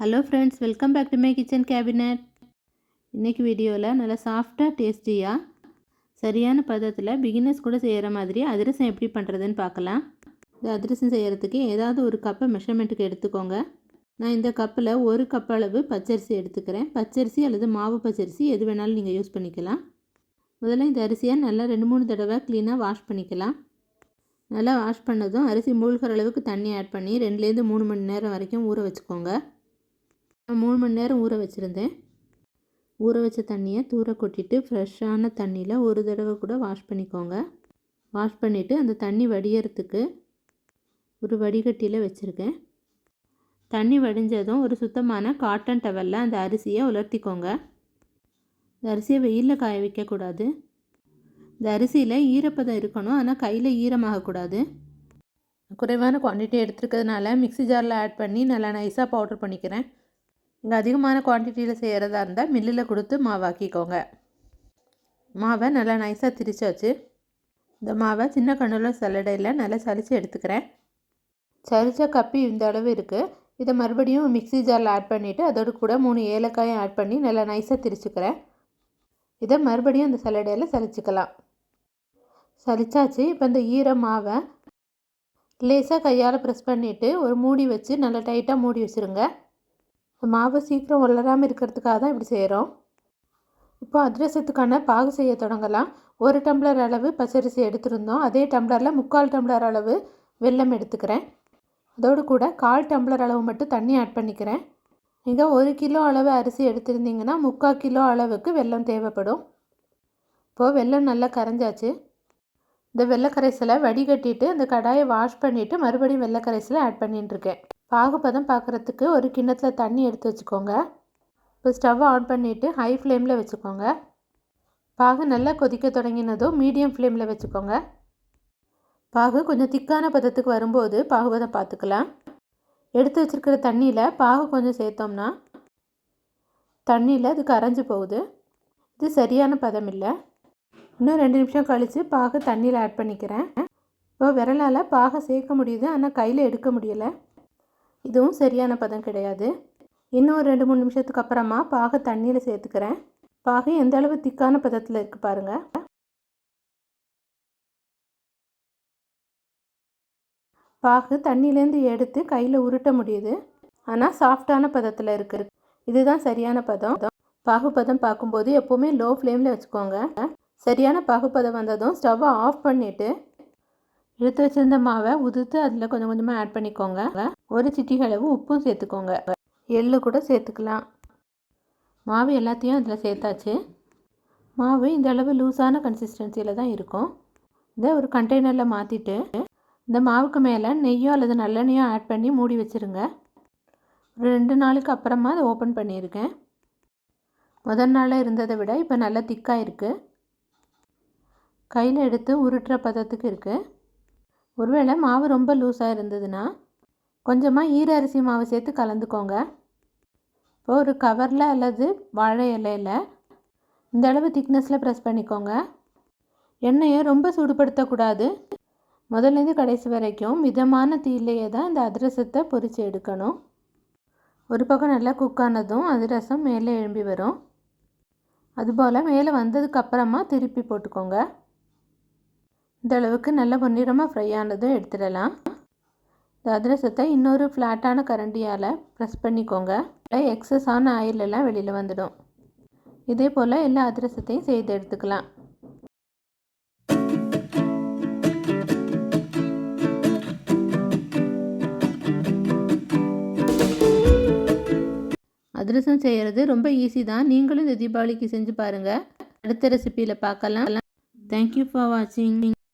Hello friends welcome back to my kitchen cabinet இன்றைக்கி வீடியோவில் நல்லா சாஃப்டாக டேஸ்டியாக சரியான பதத்தில் பிகினர்ஸ் கூட செய்கிற மாதிரி அதிரசம் எப்படி பண்ணுறதுன்னு பார்க்கலாம். இந்த அதிரசம் செய்கிறதுக்கு ஏதாவது ஒரு கப்பை மெஷர்மெண்ட்டுக்கு எடுத்துக்கோங்க. நான் இந்த கப்பில் ஒரு கப் அளவு பச்சரிசி எடுத்துக்கிறேன். பச்சரிசி அல்லது மாவு பச்சரிசி எது வேணாலும் நீங்கள் யூஸ் பண்ணிக்கலாம். முதல்ல இந்த அரிசியை நல்லா ரெண்டு மூணு தடவை க்ளீனாக வாஷ் பண்ணிக்கலாம். நல்லா வாஷ் பண்ணதும் அரிசி மூழ்கிற அளவுக்கு தண்ணி ஆட் பண்ணி ரெண்டுலேருந்து மூணு மணி நேரம் வரைக்கும் ஊற வச்சுக்கோங்க. நான் மூணு மணி நேரம் ஊற வச்சுருந்தேன். ஊற வச்ச தண்ணியை தூர கொட்டிட்டு ஃப்ரெஷ்ஷான தண்ணியில் ஒரு தடவை கூட வாஷ் பண்ணிக்கோங்க. வாஷ் பண்ணிவிட்டு அந்த தண்ணி வடியறதுக்கு ஒரு வடிகட்டியில் வச்சுருக்கேன். தண்ணி வடிஞ்சதும் ஒரு சுத்தமான காட்டன் டவலில் அந்த அரிசியை உலர்த்திக்கோங்க. இந்த அரிசியை வெயிலில் காய வைக்கக்கூடாது இந்த அரிசியில் ஈரப்பதம் இருக்கணும். ஆனால் கையில் ஈரமாகக்கூடாது குறைவான குவான்டிட்டி எடுத்துருக்கிறதுனால மிக்ஸி ஜாரில் ஆட் பண்ணி நல்லா நைஸாக பவுடர் பண்ணிக்கிறேன். இங்கே அதிகமான குவான்டிட்டியில் செய்கிறதா இருந்தால் மில்லில் கொடுத்து மாவாக்கிக்கோங்க. மாவை நல்லா நைஸாக திரிச்சாச்சு. இந்த மாவை சின்ன கண்ணுல சல்லடையில் நல்லா சலித்து எடுத்துக்கிறேன். சலிச்ச கப்பி இந்த அளவு இருக்குது இதை மறுபடியும் மிக்ஸி ஜாரில் ஆட் பண்ணிவிட்டு அதோடு கூட மூணு ஏலக்காயும் ஆட் பண்ணி நல்லா நைஸாக திரிச்சுக்கிறேன். இதை மறுபடியும் அந்த சல்லடையில் சலிச்சுக்கலாம் சலிச்சாச்சு இப்போ இந்த ஈர மாவை லேசாக கையால் ப்ரெஸ் பண்ணிவிட்டு ஒரு மூடி வச்சு நல்லா டைட்டாக மூடி வச்சுருங்க. மாவு சீக்கிரம் வளராமல் இருக்கிறதுக்காக தான் இப்படி செய்கிறோம். இப்போ அதிரசத்துக்கான பாகு செய்ய தொடங்கலாம். ஒரு டம்ளர் அளவு பச்சரிசி எடுத்திருந்தோம். அதே டம்ளரில் முக்கால் டம்ளர் அளவு வெல்லம் எடுத்துக்கிறேன். அதோடு கூட கால் டம்ளர் அளவு மட்டும் தண்ணி ஆட் பண்ணிக்கிறேன். நீங்கள் ஒரு கிலோ அளவு அரிசி எடுத்திருந்தீங்கன்னா முக்கால் கிலோ அளவுக்கு வெல்லம் தேவைப்படும். இப்போது வெல்லம் நல்லா கரைஞ்சாச்சு. இந்த வெள்ளை கரைசலை வடிகட்டிட்டு அந்த கடாயை வாஷ் பண்ணிவிட்டு மறுபடியும் வெள்ளை கரைசலை ஆட் பண்ணிட்டுருக்கேன் பாகுபதம் பார்க்குறதுக்கு ஒரு கிண்ணத்தில் தண்ணி எடுத்து வச்சுக்கோங்க. இப்போ ஸ்டவ்வை ஆன் பண்ணிவிட்டு ஹை ஃப்ளேமில் வச்சுக்கோங்க. பாகு நல்லா கொதிக்க தொடங்கினதும் மீடியம் ஃப்ளேமில் வச்சுக்கோங்க. பாகு கொஞ்சம் திக்கான பதத்துக்கு வரும்போது பாகுபதம் பார்த்துக்கலாம் எடுத்து வச்சுருக்கிற தண்ணியில் பாகு கொஞ்சம் சேர்த்தோம்னா தண்ணியில் அது கரைஞ்சி போகுது. இது சரியான பதம் இல்லை. இன்னும் ரெண்டு நிமிஷம் கழித்து பாகு தண்ணியில் ஆட் பண்ணிக்கிறேன். இப்போ விரலால் பாகை சேர்க்க முடியுது. ஆனால் கையில் எடுக்க முடியலை. இதுவும் சரியான பதம் கிடையாது. இன்னும் ஒரு ரெண்டு மூணு நிமிஷத்துக்கு அப்புறமா பாகை தண்ணியில் சேர்த்துக்கிறேன். பாகை எந்த அளவு திக்கான பதத்தில் இருக்குது பாருங்கள் பாகு தண்ணியிலேருந்து எடுத்து கையில் உருட்ட முடியுது. ஆனால் சாஃப்டான பதத்தில் இருக்குது இதுதான் சரியான பதம். பாகு பதம் பார்க்கும்போது எப்போவுமே லோ ஃப்ளேமில் வச்சுக்கோங்க. சரியான பாகுபதம் வந்ததும் ஸ்டவ்வை ஆஃப் பண்ணிவிட்டு எடுத்து வச்சிருந்த மாவை உதிர்த்து அதில் கொஞ்சம் கொஞ்சமாக ஆட் பண்ணிக்கோங்க. ஒரு சிட்டிகை அளவு உப்பும் சேர்த்துக்கோங்க. எள்ளு கூட சேர்த்துக்கலாம். மாவு எல்லாத்தையும் அதில் சேர்த்தாச்சு. மாவு இந்த அளவு லூஸான கன்சிஸ்டன்சியில் தான் இருக்கும். இதை ஒரு கண்டெய்னரில் மாற்றிட்டு இந்த மாவுக்கு மேலே நெய்யோ அல்லது நல்லெண்ணெயோ ஆட் பண்ணி மூடி வச்சுருங்க. ஒரு ரெண்டு நாளுக்கு அப்புறமா அதை ஓப்பன் பண்ணியிருக்கேன் முதல் நாளில் இருந்ததை விட இப்போ நல்லா திக்காக இருக்குது கையில் எடுத்து உருட்டுற பதத்துக்கு இருக்குது ஒருவேளை மாவு ரொம்ப லூஸாக இருந்ததுன்னா கொஞ்சமாக ஈர அரிசி மாவு சேர்த்து கலந்துக்கோங்க. இப்போ ஒரு கவரில் அல்லது வாழை இலையில் இந்த அளவு திக்னஸில் ப்ரெஸ் பண்ணிக்கோங்க. எண்ணெயை ரொம்ப சூடுபடுத்தக்கூடாது. முதல்லேருந்து கடைசி வரைக்கும் மிதமான தீயிலேயே தான் இந்த அதிரசத்தை பொறிச்சு எடுக்கணும். ஒரு பக்கம் நல்லா குக் ஆனதும் அதிரசம் மேலே எழும்பி வரும். அதுபோல் மேலே வந்ததுக்கப்புறமா திருப்பி போட்டுக்கோங்க. இந்த அளவுக்கு நல்ல பொன்னிறமாக ஃப்ரை ஆனதும் எடுத்துடலாம். இந்த அதிரசத்தை இன்னொரு ஃப்ளாட்டான கரண்டியால் ப்ரெஸ் பண்ணிக்கோங்க. எக்ஸஸான ஆயிலெல்லாம் வெளியில் வந்துடும். இதே போல் எல்லா அதிரசத்தையும் செய்து எடுத்துக்கலாம். அதிரசம் செய்கிறது ரொம்ப ஈஸி தான். நீங்களும் இந்த தீபாவளிக்கு செஞ்சு பாருங்கள் அடுத்த ரெசிப்பியில் பார்க்கலாம். தேங்க்யூ ஃபார் வாட்சிங்